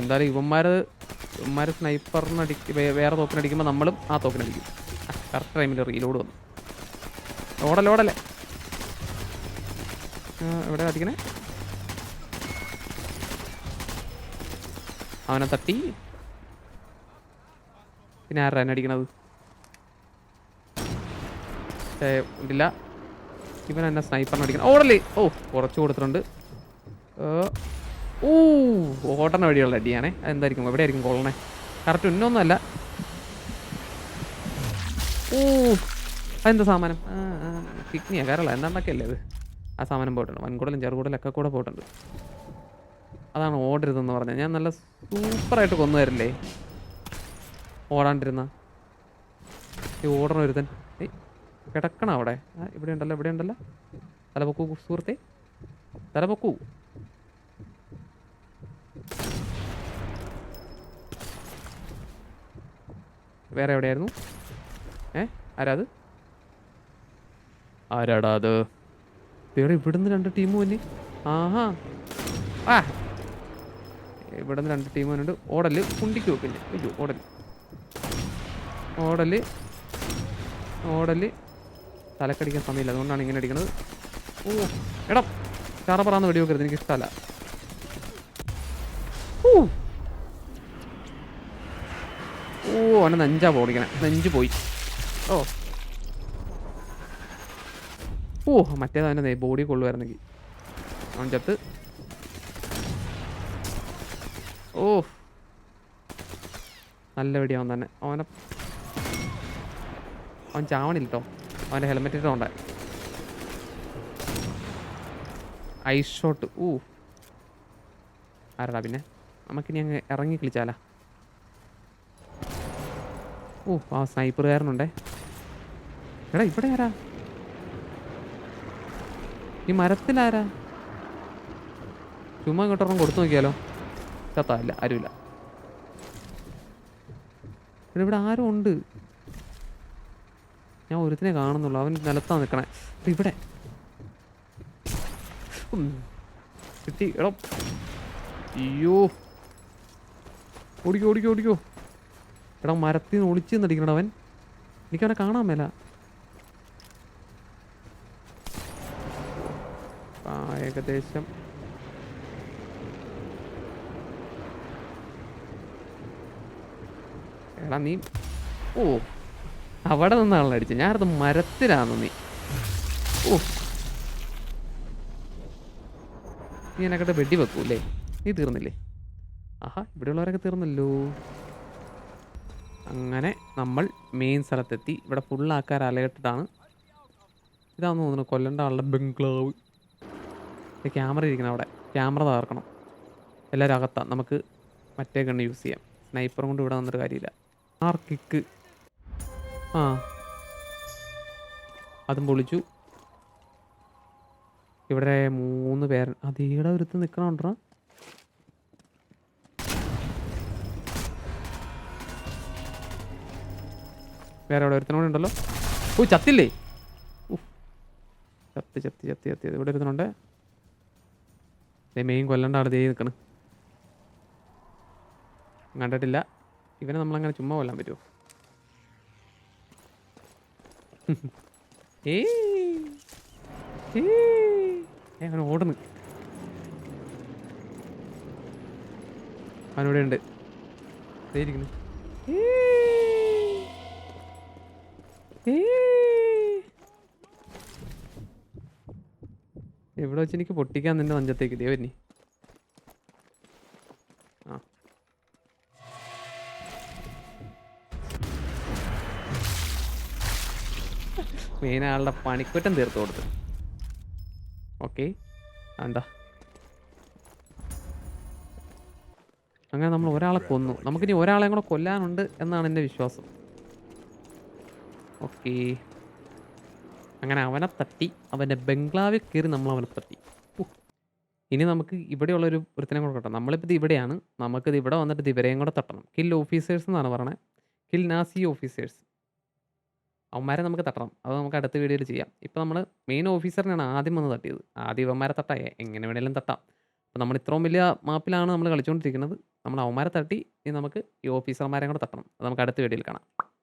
എന്തായാലും ഇവന്മാർ ഇവന്മാർ സ്നൈപ്പറിന് അടിക്ക് വേറെ തോക്കിനടിക്കുമ്പോൾ നമ്മളും ആ തോക്കിനടിക്കും കറക്റ്റ് ടൈമിൽ റീലോഡ് വന്നു. ഓടല്ലേ ഓടല്ലേ എവിടെ അടിക്കണേ? അവനെ തട്ടി. പിന്നെ ആരാ എന്നെ അടിക്കണത്? ഇല്ല. ഇവൻ എന്നെ സ്നൈപ്പറിന് അടിക്കണം. ഓടല്ലേ ഓ കുറച്ച് കൊടുത്തിട്ടുണ്ട്. ഓ ഓടണ വഴിയുള്ള അടിയാണേ. അതെന്തായിരിക്കും? എവിടെ ആയിരിക്കും കൊള്ളണേ കറക്റ്റ് ഉന്നൊന്നുമല്ല ഓ അതെന്താ സാമാനം? കിഡ്നിയാ കയറല എന്താണ്ടൊക്കെ അല്ലേ അത് ആ സാധനം പോയിട്ടുണ്ട്. വൻകുടലും ചെറുകുടലും ഒക്കെ കൂടെ പോയിട്ടുണ്ട്. അതാണ് ഓടരുതെന്ന് പറഞ്ഞത്. ഞാൻ നല്ല സൂപ്പറായിട്ട് കൊന്നു തരില്ലേ? ഓടാണ്ടിരുന്ന. ഈ ഓടണ ഒരുത്തൻ. ഏയ് കിടക്കണം അവിടെ. ഇവിടെ ഉണ്ടല്ലോ ഇവിടെ ഉണ്ടല്ലോ തലപൊക്കു സുഹൃത്തേ. സുഹൃത്തെ തല വേറെ എവിടെയായിരുന്നു? ഏ? ആരാത് ആരാടാ അത്? ഇവിടെ ഇവിടുന്ന് രണ്ട് ടീം വന്നി. ആഹാ. ആ. ഇവിടുന്ന് രണ്ട് ടീം വന്നിട്ട് ഓടൽ കുണ്ടിക്ക് വെക്കില്ല? അയ്യോ ഓടൽ. ഓടൽ. ഓടൽ. തലക്കടിക്കാൻ സമയമില്ല. അതുകൊണ്ടാണ് ഇങ്ങനെ അടിക്കണത്. ഓ എടാ. ചാറ പറന്ന് വെടി വെക്കരുത് എനിക്ക് ഇഷ്ടമല്ല. ഓ അവനെ നെഞ്ചാ ഓടിക്കണേ നെഞ്ച് പോയി. ഓ. ഓ മറ്റേത് തന്നെ ബോഡി കൊള്ളുമായിരുന്നെങ്കിൽ അവൻ ഓ. നല്ല വെടിയാവൻ തന്നെ. അവനെ അവൻ ചാവണില്ല അവന്റെ ഹെൽമെറ്റ് ഇട്ടോണ്ട ഐ ഷോട്ട് ഊ. ആരടാ പിന്നെ? നമുക്കിനി അങ്ങ് ഇറങ്ങി കളിച്ചാലാ. ഓ ആ സ്നൈപ്പറുകാരനുണ്ടേ എടാ ഇവിടെ ആരാ? ഈ മരത്തിലാരാ ചുമ്മാ ഇങ്ങോട്ടൊരെണ്ണം കൊടുത്തു നോക്കിയാലോ? ചത്താ ഇല്ല ആരുമില്ല. ഇവിടെ ഇവിടെ ആരും ഉണ്ട്. ഞാൻ ഒരുത്തിനെ കാണുന്നുള്ളൂ അവൻ നിലത്താ നിൽക്കണേ അപ്പം ഇവിടെ. കിട്ടി എടോ. അയ്യോ. ഓടിക്കോ ഓടിക്കോ ഓടിക്കോ. എടാ മരത്തിൽ നിന്ന് ഒളിച്ചു നടിക്കണ അവൻ. എനിക്കവനെ കാണാൻ മേല. ആ ഏകദേശം. എടാ നീ ഓ അവിടെ നിന്നാണല്ലോ അടിച്ചത്. ഞാനത് മരത്തിലാന്ന് നീ. ഓ. നീ എന്നെക്കട്ടെ വെടി വെക്കൂല്ലേ നീ തീർന്നില്ലേ? ആഹാ ഇവിടെയുള്ളവരൊക്കെ തീർന്നല്ലോ. അങ്ങനെ നമ്മൾ മെയിൻ സ്ഥലത്തെത്തി. ഇവിടെ ഫുൾ ആൾക്കാർ അലകട്ടിട്ടാണ് ഇതാന്ന് തോന്നുന്നു കൊല്ലണ്ട ആളുടെ ബംഗ്ലാവ്. ക്യാമറ ഇരിക്കണം അവിടെ. ക്യാമറ തകർക്കണം. എല്ലാവരും അകത്താണ് നമുക്ക് മറ്റേ ഗണ്ണ് യൂസ് ചെയ്യാം. സ്നൈപ്പറും കൊണ്ട് ഇവിടെ വന്നിട്ട് കാര്യമില്ല. ആർ കിക്ക് ആ. അതും പൊളിച്ചു. ഇവിടെ മൂന്ന് പേർ അതീടെ ഒരുത്ത് നിൽക്കണോണ്ടാ വേറെ അവിടെ ഒരുത്തനോട് ഉണ്ടല്ലോ. ഓ ചത്തില്ലേ. ചത്തി ചത്തി ചത്തി ചത്ത്. ഇവിടെ ഒരുത്തനുണ്ട്. ദേ മെയിൻ കൊല്ലണ്ട അവിടെ ദേ നിൽക്കണ് കണ്ടിട്ടില്ല. ഇവനെ നമ്മളങ്ങനെ ചുമ്മാ കൊല്ലാൻ പറ്റുമോ. ഏ അവൻ ഓടുന്നു. അവനിവിടെ ഉണ്ട് ഇരിക്കുന്നു. ഏയ്. എവിടെ വെച്ച് എനിക്ക് പൊട്ടിക്കാൻ നിന്റെ നെഞ്ചത്തേക്ക് ദേവന്നി ആ. മെയിൻ ആളുടെ പണിക്കുറ്റം തീർത്തു കൊടുത്തു. ഓക്കെ എന്താ അങ്ങനെ നമ്മൾ ഒരാളെ കൊന്നു. നമുക്കിനി ഒരാളെ കൂടെ കൊല്ലാനുണ്ട് എന്നാണ് എന്റെ വിശ്വാസം. ഓക്കേ. അങ്ങനെ അവനെ തട്ടി. അവന്റെ ബംഗ്ലാവിൽ കയറി നമ്മൾ അവനെ തട്ടി. ഇനി നമുക്ക് ഇവിടെയുള്ള ഒരു വൃത്തിനെ കൂടെ കിട്ടണം നമ്മളിപ്പോൾ ഇത് ഇവിടെയാണ്. നമുക്കിത് ഇവിടെ വന്നിട്ട് ഇവരെയും കൂടെ തട്ടണം. കിൽ ഓഫീസേഴ്സ് എന്നാണ് പറയണത് കിൽ നാസി ഓഫീസേഴ്സ്. അവന്മാരെ നമുക്ക് തട്ടണം. അത് നമുക്ക് അടുത്ത വീഡിയോയിൽ ചെയ്യാം. ഇപ്പോൾ നമ്മൾ മെയിൻ ഓഫീസറിനാണ് ആദ്യം വന്ന് തട്ടിയത്. ആദ്യം ഇവന്മാരെ തട്ടായേ എങ്ങനെ വേണേലും തട്ടാം. അപ്പോൾ നമ്മൾ ഇത്രയും വലിയ മാപ്പിലാണ് നമ്മൾ കളിച്ചുകൊണ്ടിരിക്കുന്നത് നമ്മൾ അവന്മാരെ തട്ടി. ഇനി നമുക്ക് ഈ ഓഫീസർമാരെയും കൂടെ തട്ടണം. അത് നമുക്ക് അടുത്ത വീഡിയോയിൽ കാണാം.